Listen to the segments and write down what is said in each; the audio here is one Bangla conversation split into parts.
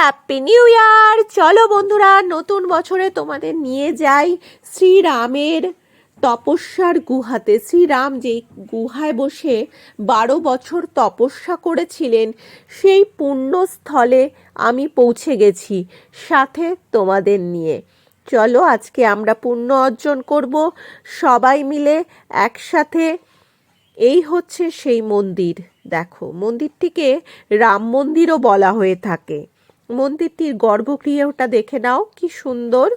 হ্যাপি নিউ ইয়ার চলো বন্ধুরা, নতুন বছরে তোমাদের নিয়ে যাই শ্রীরামের তপস্যার গুহাতে। শ্রীরাম যে গুহায় বসে বারো বছর তপস্যা করেছিলেন, সেই পুণ্যস্থলে আমি পৌঁছে গেছি সাথে তোমাদের নিয়ে। চলো, আজকে আমরা পুণ্য অর্জন করব। সবাই মিলে একসাথে এই হচ্ছে সেই মন্দির। দেখো, মন্দিরটিকে রাম মন্দিরও বলা হয়ে থাকে। মন্দিরটির গর্ভগৃহটা দেখে নাও, কি সুন্দর,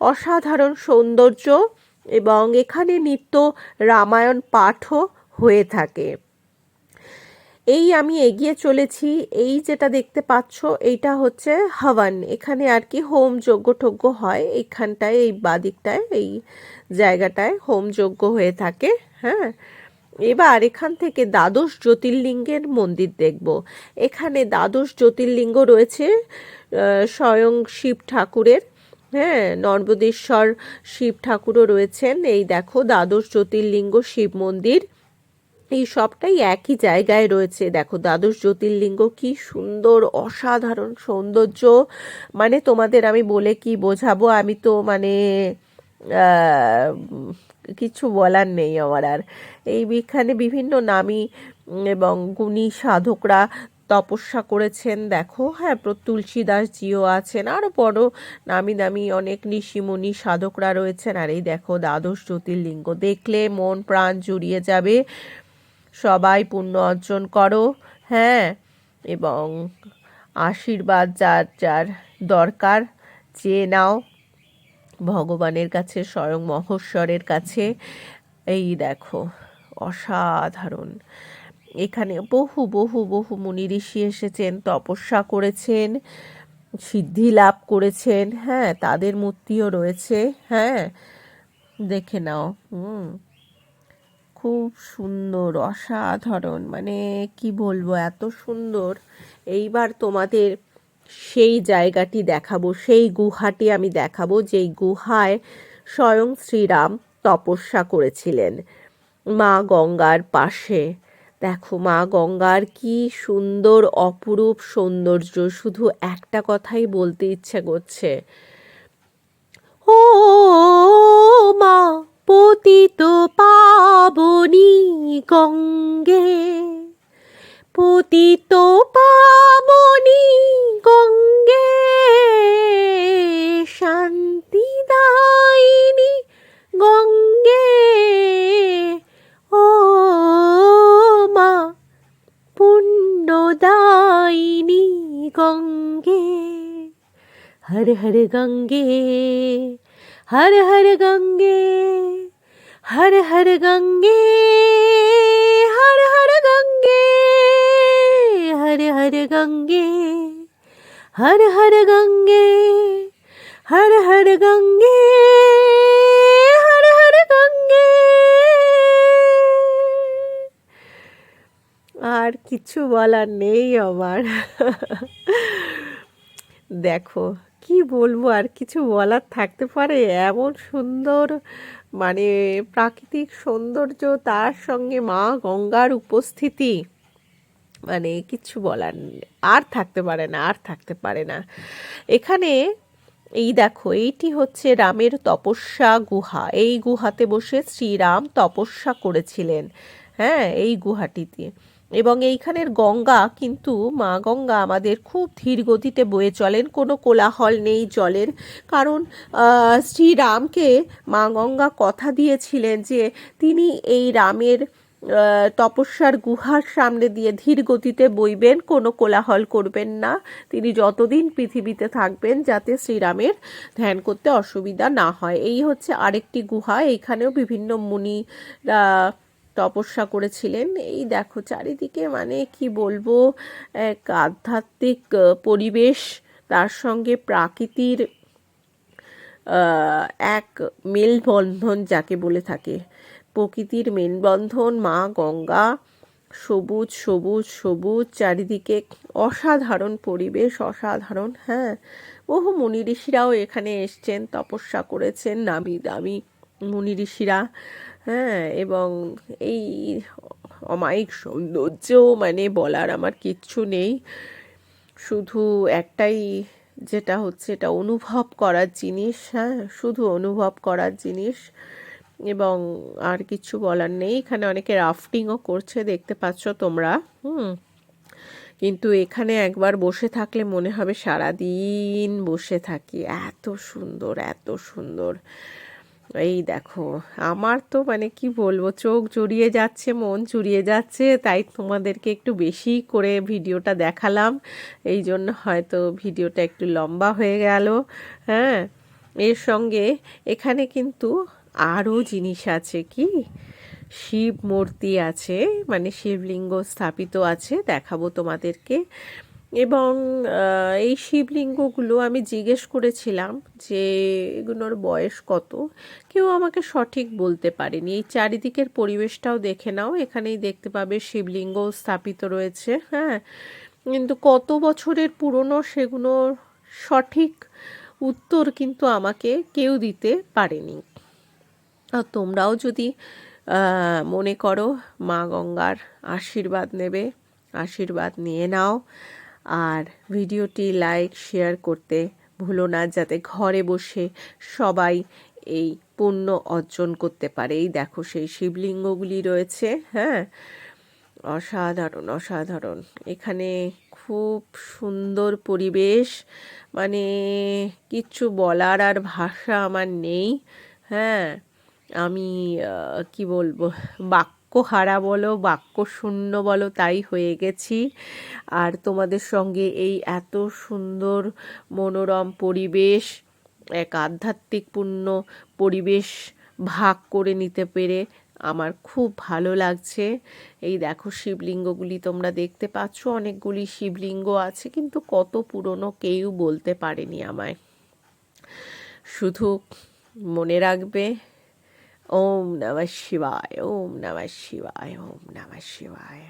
অসাধারণ সৌন্দর্য এবং এখানে নিত্য রামায়ণ পাঠও হয়ে থাকে। এই আমি এগিয়ে চলেছি, এই যেটা দেখতে পাচ্ছ, এইটা হচ্ছে হাওয়ান। এখানে আর কি হোম যজ্ঞ টজ্ঞ হয়, এইখানটায়, এই বাদিকটায়, এই জায়গাটায় হোম যজ্ঞ হয়ে থাকে হ্যাঁ? এবার এখান থেকে দ্বাদশ জ্যোতির্লিঙ্গের মন্দির দেখব। এখানে দ্বাদশ জ্যোতির্লিঙ্গ রয়েছে স্বয়ং শিব ঠাকুরের হ্যাঁ নর্মদেশ্বর শিব ঠাকুরও রয়েছেন। এই দেখো, দ্বাদশ জ্যোতির্লিঙ্গ, শিব মন্দির, এই সবটাই একই জায়গায় রয়েছে। দেখো, দ্বাদশ জ্যোতির্লিঙ্গ কি সুন্দর, অসাধারণ সৌন্দর্য। মানে তোমাদের আমি বলে কি বোঝাবো? আমি তো মানে কিছু বলার নেই আমার আর। এই এখানে বিভিন্ন নামী এবং গুণী সাধকরা তপস্যা করেছেন। দেখো হ্যাঁ প্র- তুলসীদাস জিও আছেন আরও বড় নামি দামি অনেক ঋষিমুনি সাধকরা রয়েছেন। আর এই দেখো, দ্বাদশ জ্যোতির্লিঙ্গ, দেখলে মন প্রাণ জুড়িয়ে যাবে। সবাই পুণ্য অর্জন করো হ্যাঁ এবং আশীর্বাদ যার যার দরকার, চেয়ে নাও। ভগবানের কাছে, স্বয়ং মহেশ্বরের কাছে। এই দেখো, অসাধারণ। এখানে বহু বহু বহু মুনি ঋষি এসেছেন, তপস্যা করেছেন, সিদ্ধি লাভ করেছেন। হ্যাঁ তাদের মূর্তিও রয়েছে। হ্যাঁ দেখে নাও। হুম, খুব সুন্দর, অসাধারণ। মানে কি বলব, এত সুন্দর। এইবার তোমাদের সেই জায়গাটি দেখাবো, সেই গুহাটি আমি দেখাবো, যেই গুহায় স্বয়ং শ্রীরাম তপস্যা করেছিলেন। মা গঙ্গার পাশে। দেখো, মা গঙ্গার কি সুন্দর, অপরূপ সৌন্দর্য, শুধু একটা কথাই বলতে ইচ্ছে করছে। ও মা পতিত পাবনি গঙ্গে পতিত পাবনি গঙ্গে, শান্তি দায়নি গঙ্গে। ও মা পুণ্যদায়নি গঙ্গে। হর হর গঙ্গে, হর হর গঙ্গে, হর হর গঙ্গে, হর হর গঙ্গে। হর হর গঙ্গে হর হর গঙ্গে হর হর গঙ্গে হর হর গঙ্গে আর কিছু বলার নেই আমার। দেখো, কি বলব, আর কিছু বলার থাকতে পারে এমন সুন্দর মানে প্রাকৃতিক সৌন্দর্য, তার সঙ্গে মা গঙ্গার উপস্থিতি। মানে কিছু বলার আর থাকতে পারে না, আর থাকতে পারে না। এখানে এই দেখো, এইটি হচ্ছে রামের তপস্যা গুহা। এই গুহাতে বসে শ্রীরাম তপস্যা করেছিলেন হ্যাঁ এই গুহাটিতে। এবং এইখানের গঙ্গা কিন্তু, মা গঙ্গা আমাদের খুব ধীর গতিতে বয়ে চলেন, কোনো কোলাহল নেই জলের। কারণ শ্রীরামকে মা গঙ্গা কথা দিয়েছিলেন যে, তিনি এই রামের তপস্যার গুহার সামনে দিয়ে ধীর গতিতে বইবেন, কোনো কোলাহল করবেন না। তিনি যতদিন পৃথিবীতে থাকবেন, যাতে শ্রীরামের ধ্যান করতে অসুবিধা না হয়। এই হচ্ছে আরেকটি গুহা, এইখানেও বিভিন্ন মুনিরা তপস্যা করেছিলেন। এই দেখো চারিদিকে মানে কি বলব, এক আধ্যাত্মিক পরিবেশ, তার সঙ্গে প্রাকৃতির এক মেলবন্ধন যাকে বলে থাকে। প্রকৃতির মেলবন্ধন মা, গঙ্গা, সবুজ সবুজ সবুজ, চারিদিকে অসাধারণ পরিবেশ, অসাধারণ হ্যাঁ বহু মুনি ঋষিরাও এখানে এসছেন, তপস্যা করেছেন, নামি দামি মুনি ঋষিরা হ্যাঁ এবং এই অমায়িক সৌন্দর্য মানে বলার আমার কিচ্ছু নেই। শুধু একটাই যেটা হচ্ছে, এটা অনুভব করার জিনিস হ্যাঁ শুধু অনুভব করার জিনিস। এবং আর কিছু বলার নেই। এখানে অনেকে রাফটিংও করছে, দেখতে পাচ্ছ তোমরা। হুম। কিন্তু এখানে একবার বসে থাকলে মনে হবে সারা দিন বসে থাকি। এত সুন্দর এত সুন্দর। এই দেখো, আমার তো মানে কি বলব, চোখ জুড়িয়ে যাচ্ছে, মন জুড়িয়ে যাচ্ছে, তাই তোমাদেরকে একটু বেশি করে ভিডিওটা দেখালাম। এই জন্য হয়তো ভিডিওটা একটু লম্বা হয়ে গেল। হ্যাঁ এর সঙ্গে এখানে কিন্তু আরও জিনিস আছে কি? শিব মূর্তি আছে মানে শিবলিঙ্গ স্থাপিত আছে, দেখাবো তোমাদেরকে। এবং এই শিবলিঙ্গগুলো আমি জিজ্ঞেস করেছিলাম যে এগুলোর বয়স কত? কেউ আমাকে সঠিক বলতে পারেনি। এই চারিদিকের পরিবেশটাও দেখে নাও, এখানেই দেখতে পাবে শিবলিঙ্গ স্থাপিত রয়েছে হ্যাঁ। কিন্তু কত বছরের পুরনো সেগুলোর সঠিক উত্তর কিন্তু আমাকে কেউ দিতে পারেনি। তোমরাও যদি মনে করো মা গঙ্গার আশীর্বাদ নেবে, আশীর্বাদ নিয়ে নাও। আর ভিডিওটি লাইক, শেয়ার করতে ভুলো না, যাতে ঘরে বসে সবাই এই পুণ্য অর্জন করতে পারে। এই দেখো, সেই শিবলিঙ্গগুলি রয়েছে হ্যাঁ? অসাধারণ অসাধারণ। এখানে খুব সুন্দর পরিবেশ। মানে কিচ্ছু বলার আর ভাষা আমার নেই হ্যাঁ? আমি কি বলব, বাক্য হারা বলো, বাক্য শূন্য বলো, তাই হয়ে গেছি। আর তোমাদের সঙ্গে এই এত সুন্দর মনোরম পরিবেশ, এক আধ্যাত্মিকপূর্ণ পরিবেশ ভাগ করে নিতে পেরে আমার খুব ভালো লাগছে। এই দেখো শিবলিঙ্গগুলি তোমরা দেখতে পাচ্ছ, অনেকগুলি শিবলিঙ্গ আছে, কিন্তু কত পুরনো কেউ বলতে পারেনি আমায়। শুধু মনে রাখবে ওম নমঃ শিবায়, ওম নমঃ শিবায়, ওম নমঃ শিবায়।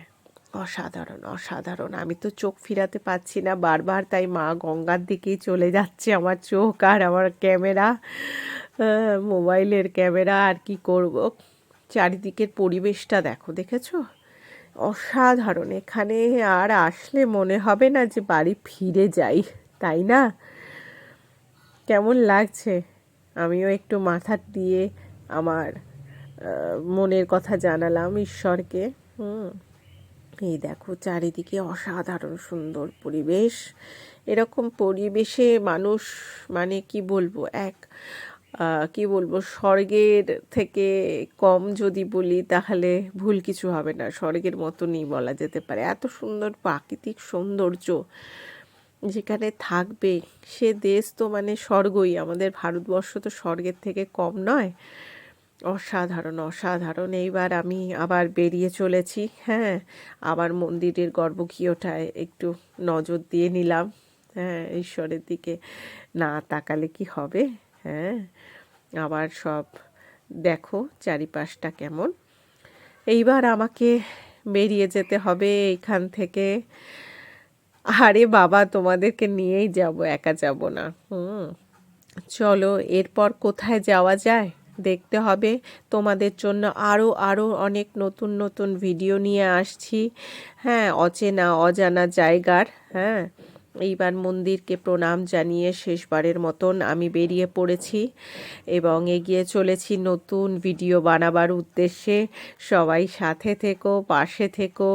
অসাধারণ অসাধারণ। আমি তো চোখ ফিরাতে পারছি না বারবার, তাই মা গঙ্গার দিকেই চলে যাচ্ছে আমার চোখ আর আমার ক্যামেরা মোবাইলের ক্যামেরা, আর কি করব? চারিদিকের পরিবেশটা দেখো, দেখেছ? অসাধারণ। এখানে আর আসলে মনে হবে না যে বাড়ি ফিরে যাই, তাই না? কেমন লাগছে? আমিও একটু মাথা দিয়ে আমার মনের কথা জানালাম ঈশ্বরকে। হুম। এই দেখো, চারিদিকে অসাধারণ সুন্দর পরিবেশ। এরকম পরিবেশে মানুষ মানে কি বলব, এক কি বলব, স্বর্গের থেকে কম যদি বলি তাহলে ভুল কিছু হবে না। স্বর্গের মতনই বলা যেতে পারে। এত সুন্দর প্রাকৃতিক সৌন্দর্য যেখানে থাকবে। সে দেশ তো মানে স্বর্গই। আমাদের ভারতবর্ষ তো স্বর্গের থেকে কম নয়। অসাধারণ অসাধারণ। এইবার আমি আবার বেরিয়ে চলেছি হ্যাঁ। আবার মন্দিরের গর্ভগৃহটায় একটু নজর দিয়ে নিলাম হ্যাঁ ঈশ্বরের দিকে না তাকালে কি হবে হ্যাঁ। আবার সব দেখো চারিপাশটা কেমন। এইবার আমাকে বেরিয়ে যেতে হবে এইখান থেকে। আরে বাবা, তোমাদেরকে নিয়েই যাব, একা যাব না, হুম। চলো, এরপর কোথায় যাওয়া যায়? দেখতে হবে। তোমাদের জন্য আরও আরও অনেক নতুন নতুন ভিডিও নিয়ে আসছি। হ্যাঁ অচেনা, অজানা জায়গার হ্যাঁ এইবার মন্দিরকে প্রণাম জানিয়ে শেষবারের মতন আমি বেরিয়ে পড়েছি এবং এগিয়ে চলেছি নতুন ভিডিও বানাবার উদ্দেশ্যে। সবাই সাথে থেকো, পাশে থেকো।